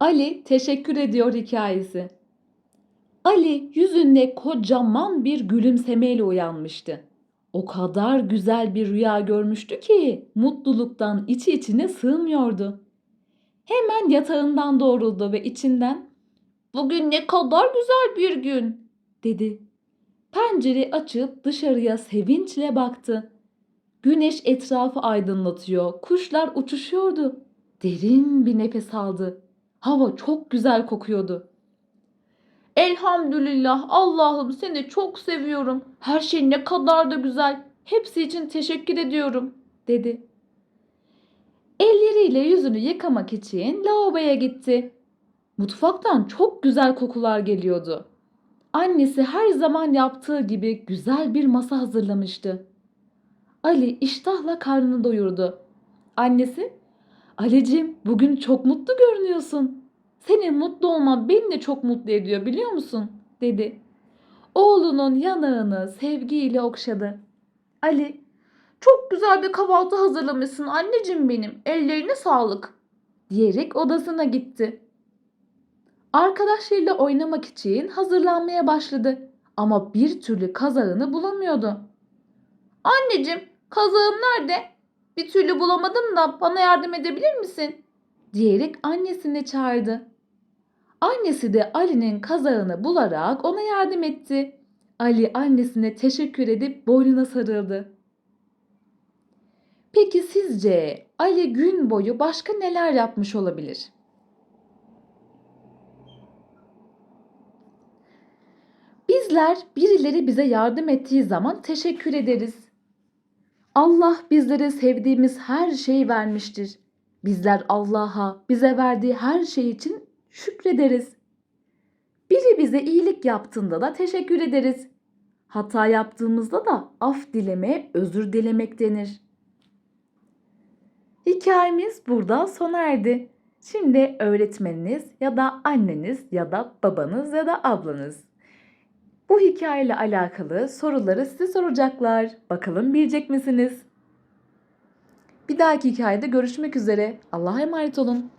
Ali teşekkür ediyor hikayesi. Ali yüzünde kocaman bir gülümsemeyle uyanmıştı. O kadar güzel bir rüya görmüştü ki mutluluktan içi içine sığmıyordu. Hemen yatağından doğruldu ve içinden "Bugün ne kadar güzel bir gün." dedi. Pencere açıp dışarıya sevinçle baktı. Güneş etrafı aydınlatıyor, kuşlar uçuşuyordu. Derin bir nefes aldı. Hava çok güzel kokuyordu. Elhamdülillah Allah'ım seni çok seviyorum. Her şey ne kadar da güzel. Hepsi için teşekkür ediyorum dedi. Elleriyle yüzünü yıkamak için lavaboya gitti. Mutfaktan çok güzel kokular geliyordu. Annesi her zaman yaptığı gibi güzel bir masa hazırlamıştı. Ali iştahla karnını doyurdu. Annesi, Ali'cim bugün çok mutlu görünüyorsun. Senin mutlu olman beni de çok mutlu ediyor biliyor musun? dedi. Oğlunun yanağını sevgiyle okşadı. Ali, çok güzel bir kahvaltı hazırlamışsın anneciğim benim. Ellerine sağlık. Diyerek odasına gitti. Arkadaşlarıyla oynamak için hazırlanmaya başladı. Ama bir türlü kazağını bulamıyordu. Anneciğim, kazağım nerede? Bir türlü bulamadım da bana yardım edebilir misin? Diyerek annesini çağırdı. Annesi de Ali'nin kazağını bularak ona yardım etti. Ali annesine teşekkür edip boynuna sarıldı. Peki sizce Ali gün boyu başka neler yapmış olabilir? Bizler birileri bize yardım ettiği zaman teşekkür ederiz. Allah bizlere sevdiğimiz her şeyi vermiştir. Bizler Allah'a bize verdiği her şey için şükrederiz. Biri bize iyilik yaptığında da teşekkür ederiz. Hata yaptığımızda da af dileme, özür dilemek denir. Hikayemiz burada sona erdi. Şimdi öğretmeniniz ya da anneniz ya da babanız ya da ablanız bu hikayeyle alakalı soruları size soracaklar. Bakalım bilecek misiniz? Bir dahaki hikayede görüşmek üzere. Allah'a emanet olun.